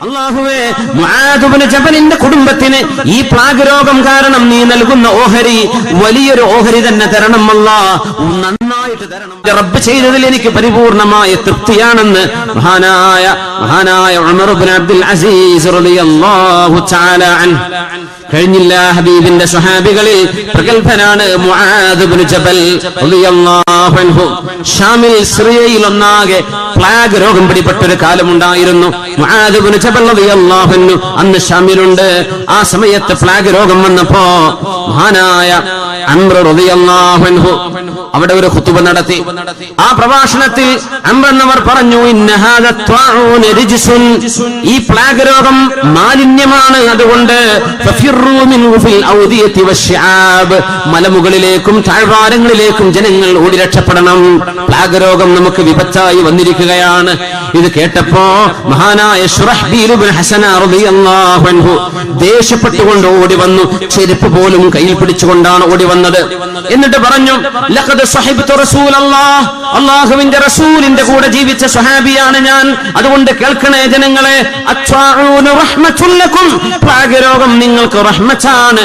അള്ളാഹുവേ മുആദുബ്നു ജബലിന്റെ കുടുംബത്തിന് ഈ പ്ലാഗ് രോഗം കാരണം നീ നൽകുന്ന ഓഹരി വലിയൊരു ഓഹരി തന്നെ തരണം അല്ല. നന്നായിട്ട് തരണം. റബ്ബ് ചെയ്തതിൽ എനിക്ക് പരിപൂർണമായ തൃപ്തിയാണെന്ന് മഹാനായ മഹാനായ ഉമർ ഇബ്നു അബ്ദുൽ അസീസ് റളിയല്ലാഹു തആല അൻഹു കഴിഞ്ഞില്ല ഹബീബിന്റെ സഹാബികളിൽ പ്രഗത്ഭനാണ് ജബൽ ഷാമിൽ സിറിയയിൽ ഒന്നാകെ പ്ലാഗ് രോഗം പിടിപ്പെട്ട ഒരു കാലമുണ്ടായിരുന്നു അന്ന് ഷാമിലുണ്ട്. ആ സമയത്ത് പ്ലാഗ് രോഗം വന്നപ്പോ മഹാനായ അവിടെ ഒരു ഖുതുബ നടത്തി. ആ പ്രഭാഷണത്തിൽ അമ്രന്നവർ പറഞ്ഞു ഈ പ്ലാഗ് രോഗം മാലിന്യമാണ്. അതുകൊണ്ട് മലമുകളിലേക്കും താഴ്വാരങ്ങളിലേക്കും ജനങ്ങൾ ഓടി രക്ഷപ്പെടണം. പ്ലാഗ് രോഗം നമുക്ക് വിപത്തായി വന്നിരിക്കുകയാണ്. ഇത് കേട്ടപ്പോ മഹാനായ ദേഷ്യപ്പെട്ടുകൊണ്ട് ഓടി വന്നു. ചെരുപ്പ് പോലും കയ്യിൽ പിടിച്ചുകൊണ്ടാണ് ഓടി വന്നത്. എന്നിട്ട് പറഞ്ഞു അള്ളാഹുവിന്റെ റസൂലിന്റെ കൂടെ ജീവിച്ച സ്വഹാബിയാണ് ഞാൻ. അതുകൊണ്ട് കേൾക്കണേ ജനങ്ങളെ അത്വാഊന റഹ്മത്തുൽ ലക്കും പ്ലാഗ് രോഗം നിങ്ങൾക്ക് റഹ്മച്ചാണ്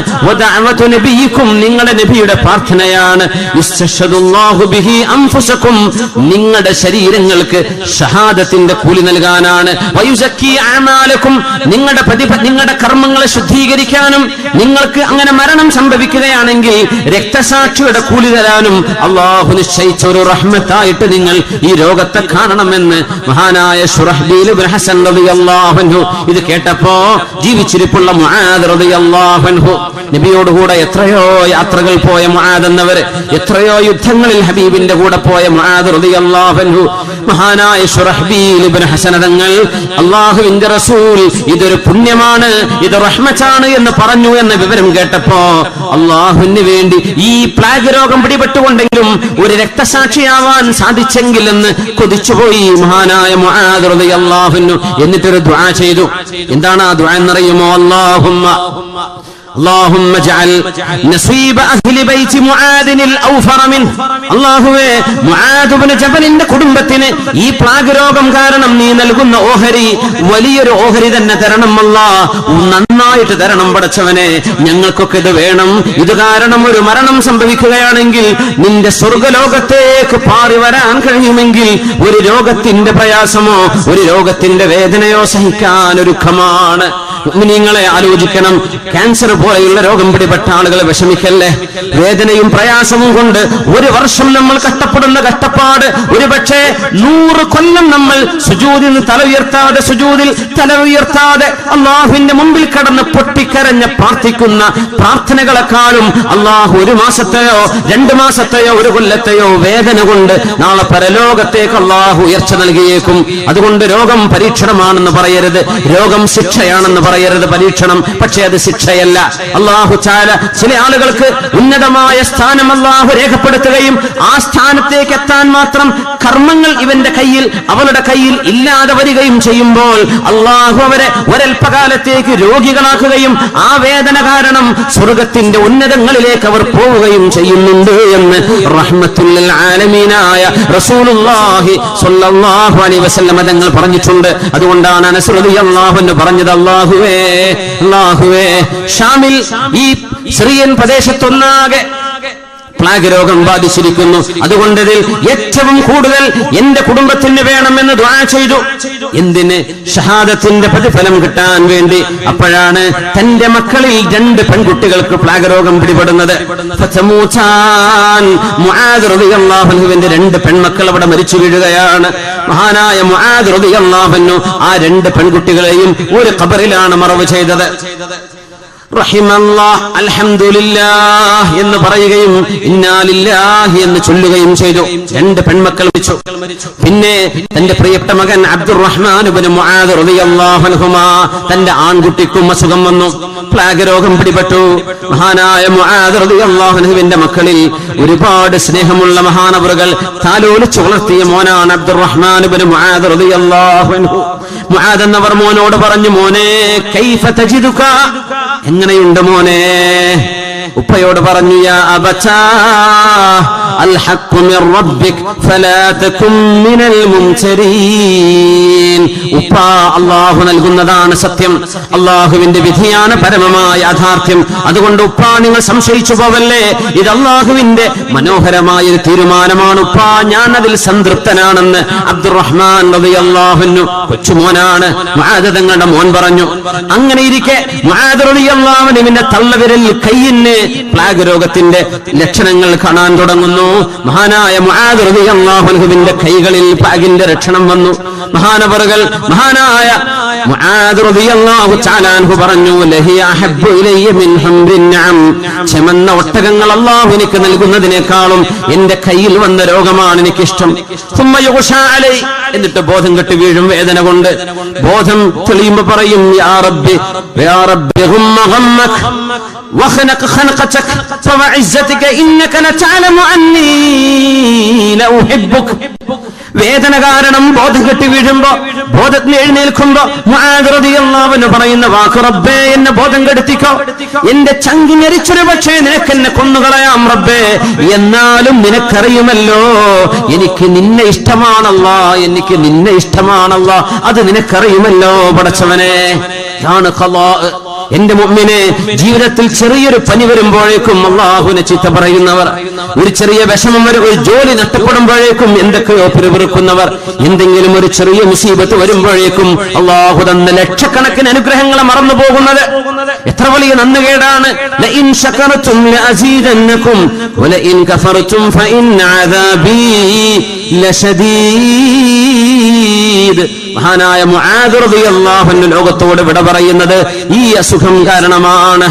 നിങ്ങളുടെ നബിയുടെ പ്രാർത്ഥനയാണ്. നിങ്ങളുടെ ശരീരങ്ങൾക്ക് ഷഹാദത്തിന്റെ കൂലി നൽകാനാണ്. നിങ്ങളുടെ നിങ്ങളുടെ കർമ്മങ്ങളെ ശുദ്ധീകരിക്കാനും നിങ്ങൾക്ക് അങ്ങനെ മരണം സംഭവിക്കുകയാണെങ്കിൽ രക്തസാക്ഷിയുടെ കൂലി തരാനും അള്ളാഹു നിശ്ചയിച്ച ഒരു റഹ്മത്തായിട്ട് നിങ്ങൾ ഈ രോഗത്തെ കാണണമെന്ന് മഹാനായ ഇത് കേട്ടപ്പോ ജീവിച്ചിരിപ്പുള്ള മുആദ് അൻഹു നബിയോടുകൂടെ എത്രയോ യാത്രകൾ പോയ മുആദ് എന്നവര് എത്രയോ യുദ്ധങ്ങളിൽ ഹബീബിന്റെ കൂടെ പോയ റളിയല്ലാഹു മഹാനായ അള്ളാഹുവിന്റെ റസൂൽ ഇതൊരു പുണ്യമാണ് ഇത് റഹ്മത്താണ് എന്ന് പറഞ്ഞു എന്ന വിവരം കേട്ടപ്പോ അള്ളാഹുവിന് വേണ്ടി ഈ പ്ലാഗ് രോഗം പിടിപെട്ടുകൊണ്ടെങ്കിലും ഒരു രക്തസാക്ഷിയാവാൻ സാധിച്ചെങ്കിൽ എന്ന് കൊതിച്ചുപോയി മഹാനായ റളിയല്ലാഹു എന്നിട്ടൊരു ദ്വാ ചെയ്തു. എന്താണ് ആ ദ്വാ എന്നറിയുമോ? അല്ലാഹുമ്മ. اللهم اجعل نصيب أهل بيت معاذ الأوفر منه അള്ളാഹുവേ മുആദ് ഇബ്നു ജബലിന്റെ കുടുംബത്തിന് ഈ പ്ലാഗ് രോഗം കാരണം നീ നൽകുന്ന ഓഹരി വലിയൊരു ഓഹരി തന്നെ തരണം അല്ലാ നന്നായിട്ട് തരണം പടച്ചവനെ ഞങ്ങൾക്കൊക്കെ ഇത് വേണം ഇത് കാരണം ഒരു മരണം സംഭവിക്കുകയാണെങ്കിൽ നിന്റെ സ്വർഗലോകത്തേക്ക് പാറി വരാൻ കഴിയുമെങ്കിൽ ഒരു രോഗത്തിന്റെ പ്രയാസമോ ഒരു രോഗത്തിന്റെ വേദനയോ സഹിക്കാൻ ഒരുക്കമാണ് നിങ്ങളെ ആലോചിക്കണം. ക്യാൻസർ പോലെയുള്ള രോഗം പിടിപെട്ട ആളുകൾ വിഷമിക്കല്ലേ? വേദനയും പ്രയാസവും കൊണ്ട് ഒരു വർഷം നമ്മൾ കഷ്ടപ്പെടുന്ന കഷ്ടപ്പാട്. ഒരു പക്ഷേ നൂറ് കൊല്ലം നമ്മൾ സുജൂതിൽ തല ഉയർത്താതെ സുജൂതിൽ തല ഉയർത്താതെ അള്ളാഹുവിന്റെ മുമ്പിൽ കടന്ന് പൊട്ടിക്കരഞ്ഞ് പ്രാർത്ഥിക്കുന്ന പ്രാർത്ഥനകളെക്കാളും അള്ളാഹു ഒരു മാസത്തെയോ രണ്ടു മാസത്തെയോ ഒരു കൊല്ലത്തെയോ വേദന കൊണ്ട് നാളെ പരലോകത്തേക്ക് അള്ളാഹു ഉയർച്ച നൽകിയേക്കും. അതുകൊണ്ട് രോഗം പരീക്ഷണമാണെന്ന് പറയരുത്. രോഗം ശിക്ഷയാണെന്ന് പറയരുത് പരീക്ഷണം പക്ഷേ അത് ശിക്ഷയല്ല. അള്ളാഹു ചാല ചില ആളുകൾക്ക് ഉന്നതമായ സ്ഥാനം അള്ളാഹു രേഖപ്പെടുത്തുകയും ആ സ്ഥാനത്തേക്ക് എത്താൻ മാത്രം കർമ്മങ്ങൾ ഇവന്റെ കയ്യിൽ അവളുടെ കയ്യിൽ ഇല്ലാതെ വരികയും ചെയ്യുമ്പോൾ അള്ളാഹു അവരെ ഒരൽപ്പകാലത്തേക്ക് രോഗികളാക്കുകയും ആ വേദന കാരണം സ്വർഗത്തിന്റെ ഉന്നതങ്ങളിലേക്ക് അവർ പോവുകയും ചെയ്യുന്നുണ്ട് എന്ന് റഹ്മത്തുൽ ആലമീനായ റസൂലുള്ളാഹി സ്വല്ലല്ലാഹു അലൈഹി വസല്ലം തങ്ങൾ പറഞ്ഞിട്ടുണ്ട്. അതുകൊണ്ടാണ് അനസ് റളിയല്ലാഹു അൻഹു പറഞ്ഞത് അല്ലാഹുവേ അല്ലാഹുവേ ഷാമിൽ ഈ സിറിയൻ പ്രദേശത്തൊന്നാകെ പ്ലാഗ് രോഗം ബാധിച്ചിരിക്കുന്നു. അതുകൊണ്ട് ഏറ്റവും കൂടുതൽ എന്റെ കുടുംബത്തിന് വേണമെന്ന് ദ്വാ ചെയ്തു. എന്തിന്? ഷഹാദത്തിന്റെ പ്രതിഫലം കിട്ടാൻ വേണ്ടി. അപ്പോഴാണ് തന്റെ മക്കളിൽ രണ്ട് പെൺകുട്ടികൾക്ക് പ്ലാഗ് രോഗം പിടിപെടുന്നത് രണ്ട് പെൺമക്കൾ അവിടെ മരിച്ചു വീഴുകയാണ്. മഹാനായ മുആദ് റളിയല്ലാഹു അൻഹു ആ രണ്ട് പെൺകുട്ടികളെയും ഒരു ഖബറിലാണ് മറവ് ചെയ്തത്. എന്ന് പറയുകയും ഇന്നാലില്ലാഹി എന്ന് ചൊല്ലുകയും ചെയ്തു. രണ്ട് പെൺമക്കൾ മരിച്ചു. പിന്നെ തന്റെ പ്രിയപ്പെട്ട മകൻ അബ്ദുറഹ്മാൻ തന്റെ ആൺകുട്ടിക്കും അസുഖം വന്നു. പ്ലാഗ് രോഗം പിടിപെട്ടു. മഹാനായ അൻഹുവിന്റെ മക്കളിൽ ഒരുപാട് സ്നേഹമുള്ള മഹാനവറുകൾ താലോലിച്ചു വളർത്തിയ മോനാണ് അബ്ദുറഹ്മാൻ മുആദ് എന്നവർ മോനോട് പറഞ്ഞു മോനെ കൈഫ തജിദുക? എങ്ങനെയുണ്ട് മോനെ? ഉപ്പയോട് പറഞ്ഞു യാ ഉപ്പ അള്ളാഹു നൽകുന്നതാണ് സത്യം. അള്ളാഹുവിന്റെ വിധിയാണ് പരമമായ യാഥാർത്ഥ്യം. അതുകൊണ്ട് ഉപ്പ നിങ്ങൾ സംശയിച്ചു പോവല്ലേ? ഇത് അള്ളാഹുവിന്റെ മനോഹരമായ ഒരു തീരുമാനമാണ് ഉപ്പ. ഞാൻ അതിൽ സംതൃപ്തനാണെന്ന് അബ്ദുറഹ്മാൻ അള്ളാഹുനു കൊച്ചുമോനാണ് മുആദ് തങ്ങളുടെ മോൻ പറഞ്ഞു. അങ്ങനെ ഇരിക്കെ മാതൃ അള്ളാഹുനുവിന്റെ തള്ളവിരൽ കയ്യിന് പ്ലാഗ് രോഗത്തിന്റെ ലക്ഷണങ്ങൾ കാണാൻ തുടങ്ങുന്നു. മഹാനായ മുആദ് റളിയല്ലാഹുവിന്റെ കൈകളിൽ പ്ലാഗിന്റെ ലക്ഷണം വന്നു. മഹാനവറുകൾ മഹാനായ പറഞ്ഞു ചെമന്ന ഒട്ടകങ്ങൾ അല്ലാഹു എനിക്ക് നൽകുന്നതിനേക്കാളും എന്റെ കയ്യിൽ വന്ന രോഗമാണ് എനിക്കിഷ്ടം. എന്നിട്ട് ബോധം കെട്ട് വീഴും വേദന കൊണ്ട്. ബോധം തെളിയുമ്പോ പറയും യാ റബ്ബി യാ റബ്ബി ഗുമ്മ ഗമ്മക് وخنق خنقتك فوعزتك إنك لتعلم أني لأحبك വേദന കാരണം ബോധം കെട്ടി വീഴുമ്പോ ബോധത്തിന് എഴുന്നേൽക്കുമ്പോ മുആദ് പറയുന്ന വാക്ക് റബ്ബേ എന്നെ ബോധം കെടുത്തിക്കോ എന്റെ ചങ്കി ഞെരിച്ചൊരു പക്ഷേ നിനക്ക് എന്നെ കൊന്നുകളയാം റബ്ബേ എന്നാലും നിനക്കറിയുമല്ലോ എനിക്ക് നിന്നെ ഇഷ്ടമാണല്ലോ എനിക്ക് നിന്നെ ആണല്ലോ അത് നിനക്കറിയുമല്ലോ പടച്ചവനെ ഇതാണ് ഖലാ എന്റെ മുമ്മിനെ ജീവിതത്തിൽ ചെറിയൊരു പനി വരുമ്പോഴേക്കും അള്ളാഹുവിനെ ചിത്ത പറയുന്നവർ ഒരു ചെറിയ വിഷമം വരും ഒരു ജോലി നഷ്ടപ്പെടുമ്പോഴേക്കും എന്തൊക്കെയോ പിറുപിറുക്കുന്നവർ എന്തെങ്കിലും ഒരു ചെറിയ മുസീബത്ത് വരുമ്പോഴേക്കും അള്ളാഹു തന്ന ലക്ഷക്കണക്കിന് അനുഗ്രഹങ്ങളെ മറന്നു പോകുന്നത് എത്ര വലിയ നന്ദികേടാണ് മഹാനായ മുആദ് റളിയല്ലാഹു അൻഹു ലോകത്തോട് വിട പറയുന്നത് ഈ അസുഖം കാരണമാണ്.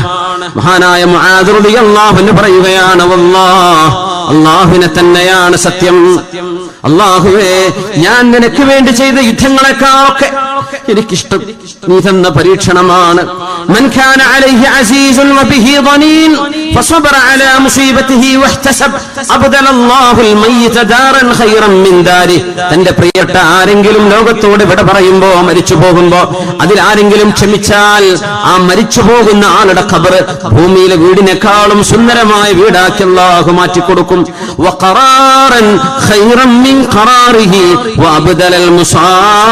മഹാനായ മുആദ് റളിയല്ലാഹു അൻഹു പറയുകയാണ് വല്ലാഹ്. അള്ളാഹുവിനെ തന്നെയാണ് സത്യം. അള്ളാഹുവേ ഞാൻ നിനക്ക് വേണ്ടി ചെയ്ത യുദ്ധങ്ങളെക്കാളൊക്കെ എനിക്കിഷ്ടം. നീ തന്ന പരീക്ഷണമാണ്. തന്റെ പ്രിയപ്പെട്ട ആരെങ്കിലും ലോകത്തോട് വിട പറയുമ്പോ മരിച്ചു പോകുമ്പോ അതിൽ ആരെങ്കിലും ക്ഷമിച്ചാൽ ആ മരിച്ചു പോകുന്ന ആളുടെ ഖബർ ഭൂമിയിലെ വീടിനേക്കാളും സുന്ദരമായ വീടാക്കി അള്ളാഹു മാറ്റിക്കൊടുക്കും. വഖറാറൻ ഖൈറൻ മിൻ ഖറാരിഹി വ അബ്ദലൽ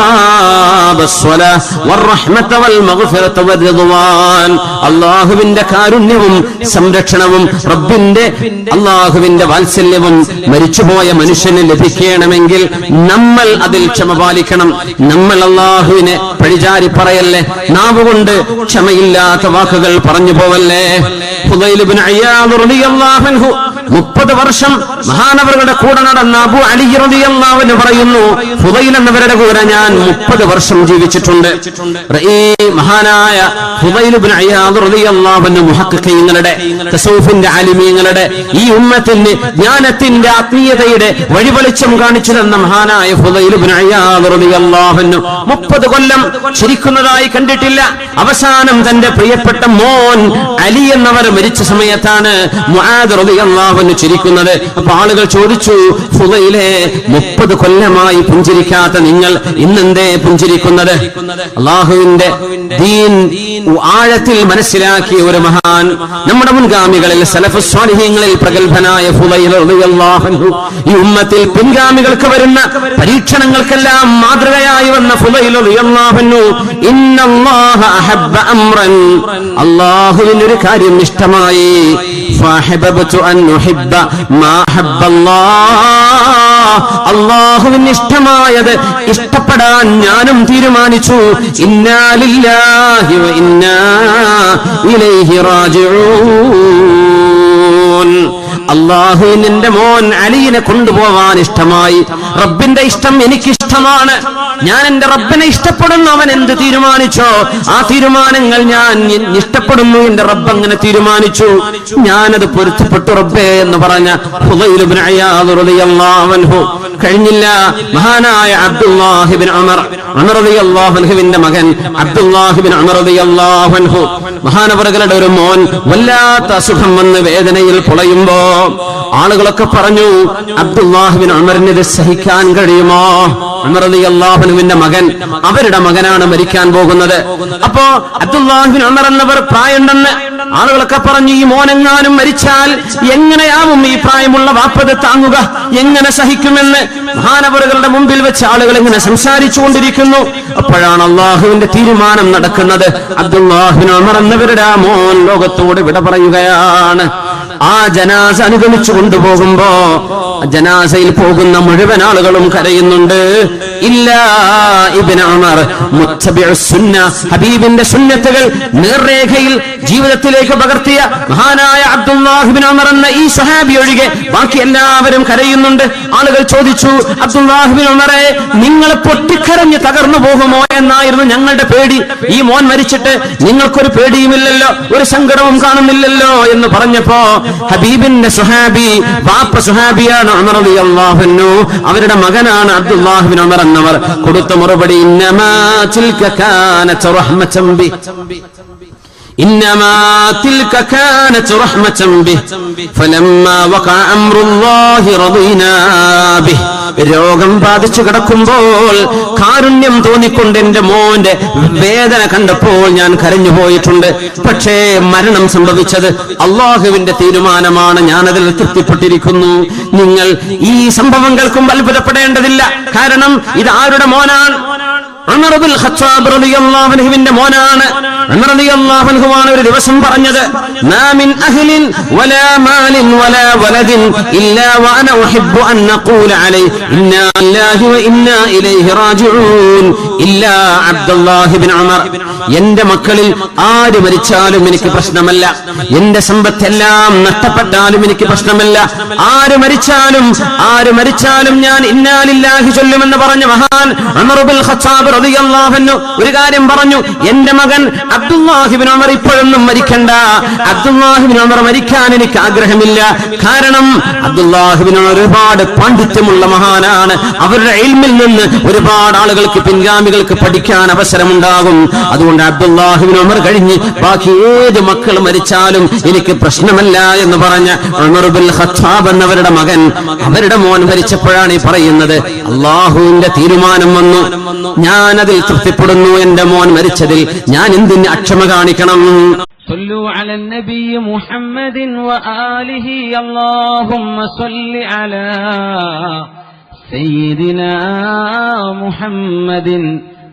മുസാബസ്സല വറഹ്മത വൽ മഗ്ഫിറത കൊടുക്കും അല്ലാഹുവിന്റെ കാരുണ്യവും സംരക്ഷണവും റബ്ബിന്റെ അല്ലാഹുവിന്റെ വാത്സല്യവും മരിച്ചുപോയ മനുഷ്യനെ ലഭിക്കണമെങ്കിൽ നമ്മൾ അതിൽ ക്ഷമ പാലിക്കണം. നമ്മൾ അല്ലാഹുവിനെ പഴിചാരി പറയല്ലേ? നാവുകൊണ്ട് ക്ഷമയില്ലാത്ത വാക്കുകൾ പറഞ്ഞു പോവല്ലേ? ഹുദൈലുബിൻ അയ്യാദ് റളിയല്ലാഹു അൻഹു മുപ്പത് വർഷം മഹാനവറുടെ കൂടെ നടന്ന അബു അലി റളിയല്ലാഹു പറയുന്നു ഫുദൈൽ എന്നവരുടെ കൂടെ ഞാൻ മുപ്പത് വർഷം ജീവിച്ചിട്ടുണ്ട്. മഹാനായ അൻഹു മുഹഖഖീങ്ങളുടെ ആലിമീങ്ങളുടെ ഈ ഉമ്മത്തിന് ജ്ഞാനത്തിന്റെ ആത്മീയതയുടെ വഴിവെളിച്ചം കാണിച്ചു തന്ന മഹാനായ അൻഹു മുപ്പത് കൊല്ലം ചിരിക്കുന്നതായി കണ്ടിട്ടില്ല. അവസാനം തന്റെ പ്രിയപ്പെട്ട മോൻ അലി എന്നവർ മരിച്ച സമയത്താണ് മുആദ് റളിയല്ലാഹു അൻഹു ചിരിക്കുന്നത്. അപ്പൊ ആളുകൾ ചോദിച്ചു ഫുലയിലെ മുപ്പത് കൊല്ലമായി പുഞ്ചിരിക്കാത്ത നിങ്ങൾ ഇന്നെന്തേ പുഞ്ചിരിക്കുന്നത്? അള്ളാഹുവിന്റെ ദീൻ ആഴത്തിൽ മനസ്സിലാക്കിയ ഒരു മഹാൻ നമ്മുടെ മുൻഗാമികളിൽ സലഫ് സ്വാലിഹ്യങ്ങളിൽ പ്രഗത്ഭനായ അൻഹു. ഈ ഉമ്മത്തിൽ പിൻഗാമികൾക്ക് വരുന്ന പരീക്ഷണങ്ങൾക്കെല്ലാം മാതൃകയായി വന്ന അൻഹു. ഇന്നല്ലാഹ അഹബ്ബ അംറൻ. അള്ളാഹുവിന് ഒരു കാര്യം ഇഷ്ടമായി. ഫഅഹബബ്തു അൻ ഉഹിബ്ബ മാ ഹബ്ബല്ലാഹ് അള്ളാഹുവിന് ഇഷ്ടമായത് ഇഷ്ടപ്പെടാൻ ഞാനും തീരുമാനിച്ചു. ഇന്നാലില്ലാഹി വ ഇന്നാ ഇലൈഹി റാജിഊൻ. അള്ളാഹുവിന് നിന്റെ മോൻ അലിയിനെ കൊണ്ടുപോവാൻ ഇഷ്ടമായി. റബ്ബിന്റെ ഇഷ്ടം എനിക്കിഷ്ടമാണ്. ഞാൻ എന്റെ റബ്ബിനെ ഇഷ്ടപ്പെടുന്നു അവൻ എന്ത് തീരുമാനിച്ചോ ആ തീരുമാനങ്ങൾ ഞാൻ ഇഷ്ടപ്പെടുന്നു എന്റെ റബ്ബ് അങ്ങനെ തീരുമാനിച്ചു. ഞാനത് പൊരുത്തപ്പെട്ടു റബ്ബേ എന്ന് പറഞ്ഞ കഴിഞ്ഞില്ല മഹാനായ അബ്ദുല്ലാഹിബിൻ അമർ അമർഹുവിന്റെ മകൻ അബ്ദുല്ലാഹിബിൻ അമർഹു മഹാനവറുകളുടെ ഒരു മോൻ വല്ലാത്ത അസുഖം വന്ന് വേദനയിൽ പൊളയുമ്പോ ആളുകളൊക്കെ പറഞ്ഞു അബ്ദുല്ലാഹുബിൻ ഇത് സഹിക്കാൻ കഴിയുമോ? അമറലി അള്ളാഹുനുവിന്റെ മകൻ അവരുടെ മകനാണ് മരിക്കാൻ പോകുന്നത്. അപ്പോ അബ്ദുല്ലാഹുബിൻ അമർ എന്നവർ പ്രായമുണ്ടെന്ന് ആളുകളൊക്കെ പറഞ്ഞു ഈ മോനെങ്ങാനും മരിച്ചാൽ എങ്ങനെയാവും ഈ പ്രായമുള്ള വാപ്പത് താങ്ങുക? എങ്ങനെ സഹിക്കുമെന്ന്? മഹാനവറുകളുടെ മുമ്പിൽ വെച്ച് ആളുകൾ ഇങ്ങനെ സംസാരിച്ചു കൊണ്ടിരിക്കുന്നു. അപ്പോഴാണ് അള്ളാഹുവിന്റെ തീരുമാനം നടക്കുന്നത്. അബ്ദുല്ലാഹുബിൻ ഉമർ എന്നവരുടെ ആ മോൻ ലോകത്തോട് വിട പറയുകയാണ്. ആ ജനാസ അനുഗമിച്ചു കൊണ്ടുപോകുമ്പോ ജനാസയിൽ പോകുന്ന മുഴുവൻ ആളുകളും കരയുന്നുണ്ട്. ഇല്ല ഇബിൻ മുത്തബിഉ സുന്ന ഹബീബിന്റെ സുന്നത്തുകൾ നേർരേഖയിൽ ജീവിതത്തിലേക്ക് പകർത്തിയ മഹാനായ അബ്ദുല്ലാഹിബിൻ എന്ന ഈ സഹാബി ഒഴികെ ബാക്കി എല്ലാവരും കരയുന്നുണ്ട്. ആളുകൾ ചോദിച്ചു അബ്ദുല്ലാഹിബിൻ ഉമറെ നിങ്ങൾ പൊട്ടിക്കരഞ്ഞ് തകർന്നു പോകുമോ? എന്നായിരുന്നു ഞങ്ങളുടെ പേടി. ഈ മോൻ മരിച്ചിട്ട് നിങ്ങൾക്കൊരു പേടിയുമില്ലല്ലോ ഒരു സങ്കടവും കാണുന്നില്ലല്ലോ എന്ന് പറഞ്ഞപ്പോ ഹബീബിന്റെ സുഹാബി ബാപ്പ സുഹാബിയാണ് ഉമർ റളിയല്ലാഹു അൻഹു അവരുടെ മകനാണ് അബ്ദുല്ലാഹിബിൻ ഉമർ എന്നവർ കൊടുത്ത മറുപടി ഇന്നമാ തിൽക കാനത റഹ്മതൻ ബി إنما تلك كانت رحمة به فلما وقع أمر الله رضينا به രോഗം ബാധിച്ചു കിടക്കുമ്പോൾ കാരുണ്യം തോന്നിക്കൊണ്ട് എന്റെ മോന്റെ വേദന കണ്ടപ്പോൾ ഞാൻ കരഞ്ഞു പോയിട്ടുണ്ട്. പക്ഷേ മരണം സംഭവിച്ചത് അള്ളാഹുവിന്റെ തീരുമാനമാണ്. ഞാനതിൽ തൃപ്തിപ്പെട്ടിരിക്കുന്നു. നിങ്ങൾ ഈ സംഭവങ്ങൾക്കും അത്ഭുതപ്പെടേണ്ടതില്ല. കാരണം ഇത് ആരുടെ മോനാണ്? മോനാണ്. അൻഹുവാണ് ഒരു ദിവസം പറഞ്ഞത് എന്റെ മക്കളിൽ ആര് മരിച്ചാലും എനിക്ക് പ്രശ്നമല്ല. എന്റെ സമ്പത്തെല്ലാം നഷ്ടപ്പെട്ടാലും എനിക്ക് പ്രശ്നമല്ല. ആര് മരിച്ചാലും ആര് മരിച്ചാലും ഞാൻ ഇന്നാലില്ലാഹി ചൊല്ലുമെന്ന് പറഞ്ഞ മഹാൻ ഉമറുൽ ഖത്താബ് റളിയല്ലാഹു ഒരു കാര്യം പറഞ്ഞു. എന്റെ മകൻ അബ്ദുല്ലാഹിബിൻ ഉമർ ഇപ്പോഴൊന്നും മരിക്കണ്ട. അബ്ദുല്ലാഹിബിൻ ഉമർ മരിക്കാൻ എനിക്ക് ആഗ്രഹമില്ല. കാരണം അബ്ദുല്ലാഹിബിൻ ഉമർ ഒരുപാട് പാണ്ഡിത്യമുള്ള മഹാനാണ്. അവരുടെ ഇൽമിൽ നിന്ന് ഒരുപാട് ആളുകൾക്ക് പിൻഗാമികൾക്ക് പഠിക്കാൻ അവസരമുണ്ടാകും. അതുകൊണ്ട് അബ്ദുല്ലാഹിബിൻ ഉമർ കഴിഞ്ഞ് ബാക്കി ഏത് മക്കൾ മരിച്ചാലും എനിക്ക് പ്രശ്നമല്ല എന്ന് പറഞ്ഞ ഉമർബുൽ ഖത്താബ് എന്നവരുടെ മകൻ അവരുടെ മോൻ മരിച്ചപ്പോഴാണ് ഈ പറയുന്നത്. അള്ളാഹുവിന്റെ തീരുമാനം വന്നു. ഞാൻ അതിൽ തൃപ്തിപ്പെടുന്നു എന്റെ മോൻ മരിച്ചതിൽ ഞാൻ എന്തിന് അക്ഷമ കാണിക്കണം صلوا على النبي محمد وآله اللهم صل على سيدنا محمد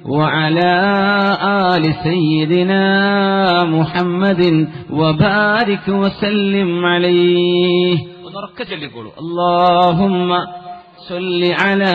وعلى آل سيدنا محمد وبارك وسلم عليه اللهم صل على